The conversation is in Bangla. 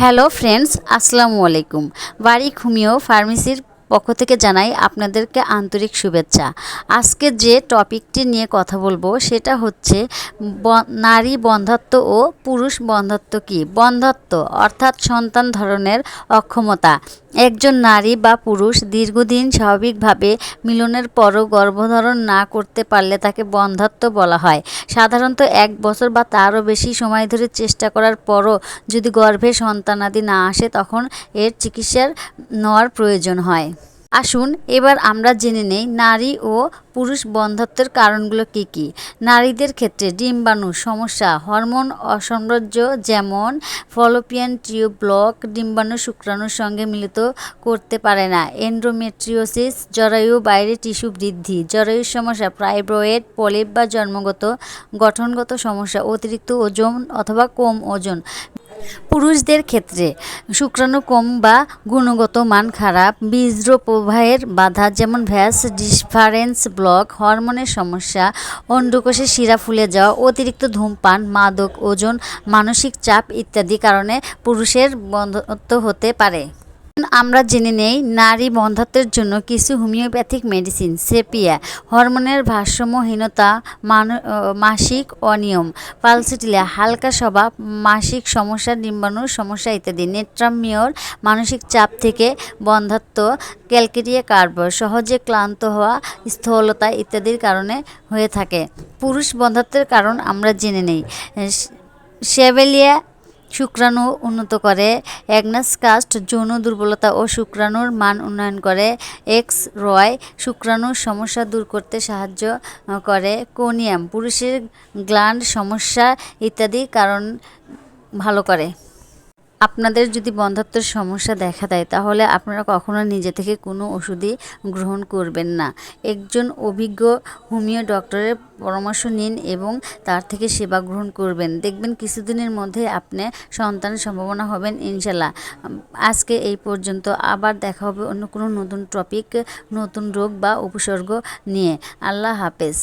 হ্যালো ফ্রেন্ডস, আসসালামু আলাইকুম। বাড়ি ঘুমিয়েও ফার্মেসির পক্ষ থেকে জানাই আপনাদেরকে আন্তরিক শুভেচ্ছা। আজকে যে টপিকটি নিয়ে কথা বলব সেটা হচ্ছে নারী বন্ধাত্ব ও পুরুষ বন্ধাত্ব কি? বন্ধাত্ব অর্থাৎ সন্তান ধরনের অক্ষমতা। একজন নারী বা পুরুষ দীর্ঘদিন স্বাভাবিকভাবে মিলনের পরও গর্ভধারণ না করতে পারলে তাকে বন্ধাত্ব বলা হয়। সাধারণত এক বছর বা তারও বেশি সময় ধরে চেষ্টা করার পরও যদি গর্ভে সন্তানাদি না আসে, তখন এর চিকিৎসার নেওয়ার প্রয়োজন হয়। আসুন, এবার আমরা জেনে নেই নারী ও পুরুষ বন্ধাত্বের কারণগুলো কি কি। নারীদের ক্ষেত্রে ডিম্বাণু সমস্যা, হরমোন অসাম্রাজ্য যেমন ফলোপিয়ান টিউব ব্লক ডিম্বাণু শুক্রাণুর সঙ্গে মিলিত করতে পারে না। এন্ড্রোমেট্রিওসিস জরায়ু বাইরে টিস্যু বৃদ্ধি, জরায়ুর সমস্যা প্রাইব্রয়েড পলিপ বা জন্মগত গঠনগত সমস্যা, অতিরিক্ত ওজন অথবা কম ওজন। পুরুষদের ক্ষেত্রে শুক্রাণু কম বা গুণগত মান খারাপ বীজ্র প্রবাহের বাধা যেমন ভ্যাস ডিসফারেন্স ব্লক, হরমোনের সমস্যা, অন্ডকোষে শিরা ফুলে যাওয়া, অতিরিক্ত ধূমপান, মাদক ওজন, মানসিক চাপ ইত্যাদি কারণে পুরুষের বন্ধত্ব হতে পারে। আমরা জেনে নেই, নারী বন্ধাত্বের জন্য কিছু হোমিওপ্যাথিক মেডিসিন, সেপিয়া, হরমোনের ভারসাম্যহীনতা মাসিক অনিয়ম পালসিটিলা হালকা স্বভাব, মাসিক সমস্যা ডিম্বাণুর সমস্যা ইত্যাদি। নেট্রামিওর মানসিক চাপ থেকে বন্ধাত্ব ক্যালকেরিয়া কার্ব সহজে ক্লান্ত হওয়া, স্থূলতা ইত্যাদির কারণে হয়ে থাকে। পুরুষ বন্ধাত্বের কারণ আমরা জেনে নেই। সেভেলিয়া শুক্রাণু উন্নত করে। অ্যাগনাস কাস্ট যৌন দুর্বলতা ও শুক্রাণুর মান উন্নয়ন করে। এক্স রয় শুক্রাণুর সমস্যা দূর করতে সাহায্য করে। কোনিয়াম, পুরুষের গ্ল্যান্ড সমস্যা ইত্যাদি কারণ ভালো করে। আপনাদের যদি বন্ধাত্বের সমস্যা দেখা দেয়, তাহলে আপনারা কখনো নিজে থেকে কোনো ওষুধই গ্রহণ করবেন না। একজন অভিজ্ঞ হোমিও ডক্টরের পরামর্শ নিন এবং তার থেকে সেবা গ্রহণ করবেন। দেখবেন কিছুদিনের মধ্যে আপনি সন্তানের সম্ভাবনা হবেন, ইনশাল্লাহ। আজকে এই পর্যন্ত। আবার দেখা হবে অন্য কোনো নতুন টপিক, নতুন রোগ বা উপসর্গ নিয়ে। আল্লাহ হাফেজ।